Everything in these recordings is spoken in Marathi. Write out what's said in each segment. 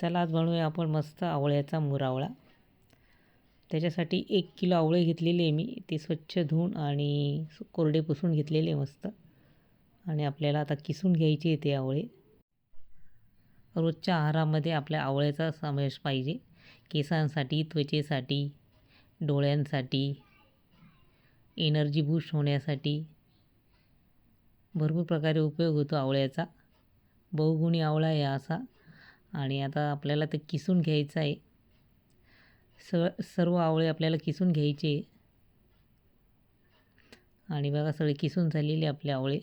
चला आज बनवूया आपण मस्त आवळ्याचा मुरावळा. त्याच्यासाठी एक किलो आवळे घेतलेले आहे मी. ते स्वच्छ धुवून आणि कोरडे पुसून घेतलेले मस्त. आणि आपल्याला आता किसून घ्यायचे ते आवळे. रोजच्या आहारामध्ये आपल्या आवळ्याचा समावेश पाहिजे. केसांसाठी त्वचेसाठी डोळ्यांसाठी एनर्जी बूस्ट होण्यासाठी. भरपूर प्रकारे उपयोग होतो आवळ्याचा. बहुगुणी आवळा आहे असा. आणि आता आपल्याला ते किसून घ्यायचं आहे. स सर्व आवळे आपल्याला किसून घ्यायचे. आणि बघा सगळे किसून झालेले आपले आवळे.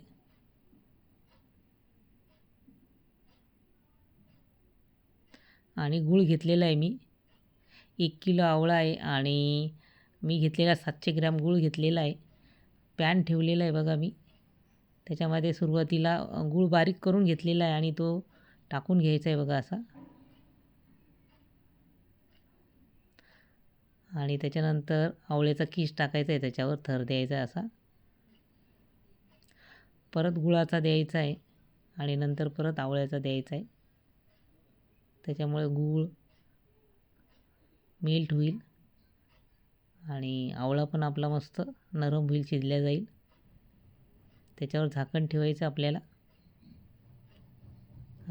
आणि गूळ घेतलेला आहे मी. एक किलो आवळा आहे आणि मी घेतलेला सातशे ग्रॅम गूळ घेतलेला आहे. पॅन ठेवलेला आहे बघा मी. त्याच्यामध्ये सुरुवातीला गूळ बारीक करून घेतलेला आहे आणि तो टाकून घ्यायचा आहे बघा असा. आणि त्याच्यानंतर आवळ्याचा किस टाकायचा आहे त्याच्यावर थर द्यायचा आहे असा. परत गुळाचा द्यायचा आहे आणि नंतर परत आवळ्याचा द्यायचा आहे त्याच्यामुळे गूळ मेल्ट होईल आणि आवळा पण आपला मस्त नरम होईल शिजल्या जाईल. त्याच्यावर झाकण ठेवायचं आपल्याला.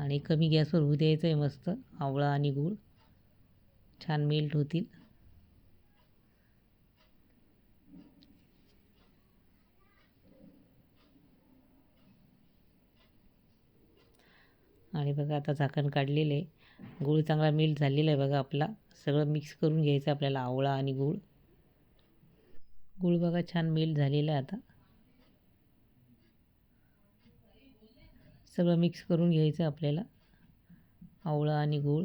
आणि कमी गॅसवर होऊ द्यायचं आहे मस्त. आवळा आणि गूळ. छान मेल्ट होतील. आणि बघा आता झाकण काढलेलं आहे. गूळ चांगला मेल्ट झालेला आहे बघा आपला. सगळं मिक्स करून घ्यायचं आपल्याला आवळा आणि गूळ. गूळ बघा छान मेल्ट झालेला आहे आता. सगळं मिक्स करून घ्यायचं आपल्याला. आवळा आणि गूळ.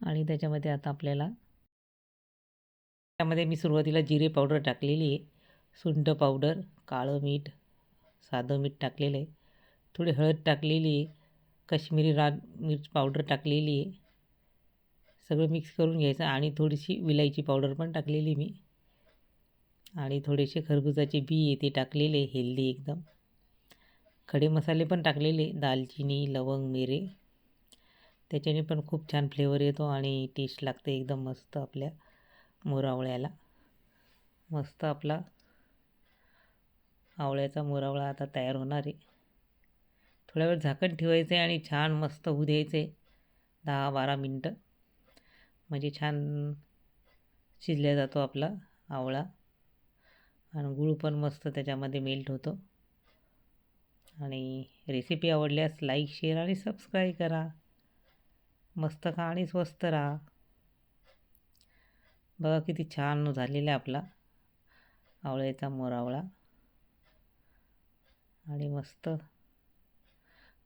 आणि त्याच्यामध्ये आता आपल्याला त्यामध्ये मी सुरुवातीला जिरे पावडर टाकलेली आहे. सुंठ पावडर काळं मीठ साधं मीठ टाकलेलं आहे. थोडी हळद टाकलेली आहे कश्मीरी राग मिर्च पावडर टाकलेली आहे. सगळं मिक्स करून घ्यायचं आणि थोडीशी विलायची पावडर पण टाकलेली मी. आणि थोडेसे खरबुजाचे बी येते ते टाकलेले हेल्दी एकदम. खडे मसाले पण टाकलेले दालचिनी लवंग मिरे. त्याच्याने पण खूप छान फ्लेवर येतो आणि टेस्ट लागते एकदम मस्त आपल्या मोरावळ्याला. मस्त आपला आवळ्याचा मोरावळा आता तयार होणार आहे. थोड्या वेळ झाकण ठेवायचे आणि छान मस्त होऊ द्यायचे. दहा बारा मिनटं. म्हणजे छान शिजल्या जातो आपला आवळा. आणि गूळ पण मस्त त्याच्यामध्ये मेल्ट होतो. आणि रेसिपी आवडल्यास लाईक शेअर आणि सबस्क्राईब करा. मस्त खा आणि स्वस्त राहा. बघा किती छान झालेला आहे आपला आवळ्याचा मोरावळा आणि मस्त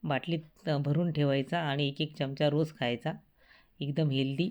बाटलीत भरून ठेवायचा आणि एक एक चमचा रोज खायचा. एकदम हेल्दी.